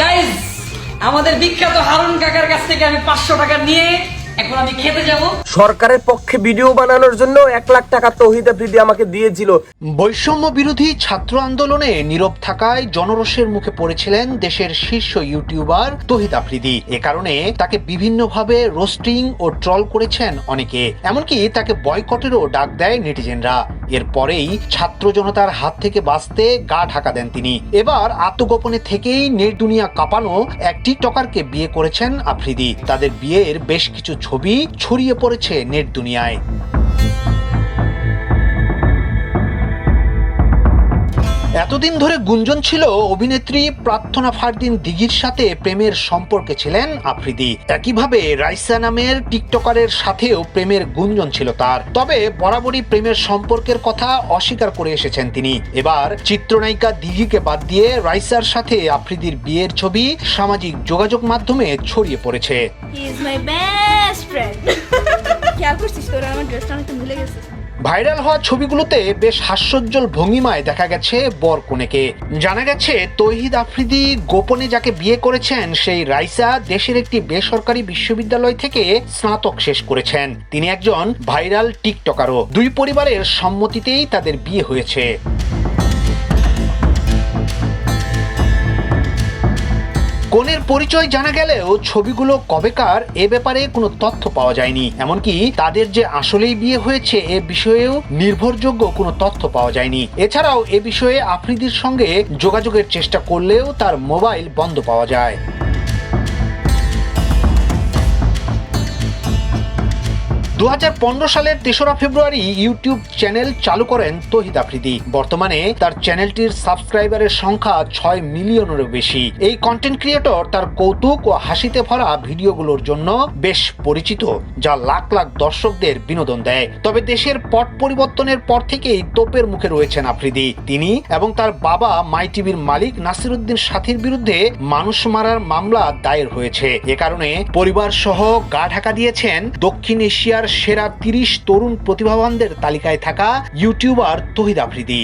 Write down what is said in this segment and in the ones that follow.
Guys আমাদের বিখ্যাত হারুন কাকার কাছ থেকে আমি পাঁচশো টাকা নিয়ে এখন আমি খেতে যাব। সরকারের পক্ষে ভিডিও বানানোর জন্য এক লাখ টাকা তহিদ আফ্রিদি আমাকে দিয়েছিল। বৈষম্য বিরোধী ছাত্র আন্দোলনে নীরব থাকায় জনরোষের মুখে পড়েছিলেন দেশের শীর্ষ ইউটিউবার তহিদ আফ্রিদি। এ কারণে তাকে বিভিন্নভাবে রোস্টিং ও ট্রল করেছেন অনেকে। এমনকি তাকে বয়কটেরও ডাক দেয় নেটিজেনরা। এরপরেই ছাত্র জনতার হাত থেকে বাঁচতে গা ঢাকা দেন তিনি। এবার আত্মগোপনে থেকেই নেট দুনিয়া কাঁপানো এক টিকটকারকে বিয়ে করেছেন আফ্রিদি। তাদের বিয়ের বেশ কিছু ছবি ছড়িয়ে পড়েছে নেট দুনিয়ায় এতদিন ধরে গুঞ্জন ছিল অভিনেত্রী প্রার্থনা ফারদিন দিঘির সাথে প্রেমের সম্পর্কে ছিলেন আফ্রিদি। একইভাবে রাইসা নামের টিকটকারের সাথেও প্রেমের গুঞ্জন ছিল তার। তবে বরাবরই প্রেমের সম্পর্কের কথা অস্বীকার করে এসেছেন তিনি। এবার চিত্রনায়িকা দিঘিকে বাদ দিয়ে রাইসার সাথে আফ্রিদির বিয়ের ছবি সামাজিক যোগাযোগ মাধ্যমে ছড়িয়ে পড়েছে। খেয়াল করছিস আমার ড্রেসটা অনেকটা ভুলে ভাইরাল হওয়া ছবিগুলোতে বেশ হাস্যোজ্জ্বল ভঙ্গিমায় দেখা গেছে বর কনেকে। জানা গেছে, তৈহিদ আফ্রিদি গোপনে যাকে বিয়ে করেছেন, সেই রাইসা দেশের একটি বেসরকারি বিশ্ববিদ্যালয় থেকে স্নাতক শেষ করেছেন। তিনি একজন ভাইরাল টিকটকারও। দুই পরিবারের সম্মতিতেই তাদের বিয়ে হয়েছে। কনের পরিচয় জানা গেলেও ছবিগুলো কবেকার এ ব্যাপারে কোনো তথ্য পাওয়া যায়নি। এমনকি তাদের যে আসলেই বিয়ে হয়েছে এ বিষয়েও নির্ভরযোগ্য কোনো তথ্য পাওয়া যায়নি। এছাড়াও এ বিষয়ে আফ্রিদির সঙ্গে যোগাযোগের চেষ্টা করলেও তার মোবাইল বন্ধ পাওয়া যায়। দু হাজার পনেরো সালের তেসরা ফেব্রুয়ারি ইউটিউব চ্যানেল চালু করেন তহিদ আফ্রিদি। বর্তমানে তার চ্যানেলটির সাবস্ক্রাইবারের সংখ্যা ছয় মিলিয়নেরও বেশি। এই কন্টেন্ট ক্রিয়েটর তার কৌতুক ও হাসিতে ভরা ভিডিওগুলোর জন্য বেশ পরিচিত, যা লাখ লাখ দর্শকদের বিনোদন দেয়। তবে দেশের পট পরিবর্তনের পর থেকেই তোপের মুখে রয়েছেন আফ্রিদি। তিনি এবং তার বাবা মাই টিভির মালিক নাসিরুদ্দিন সাথীর বিরুদ্ধে মানুষ মারার মামলা দায়ের হয়েছে। এ কারণে পরিবার সহ গা ঢাকা দিয়েছেন দক্ষিণ এশিয়ার সেরা তিরিশ তরুণ প্রতিভাবানদের তালিকায় থাকা ইউটিউবার তহিদ আফ্রিদি।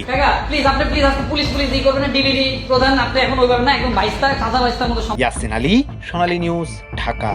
ইয়াসিন আলী সোনালী নিউজ ঢাকা।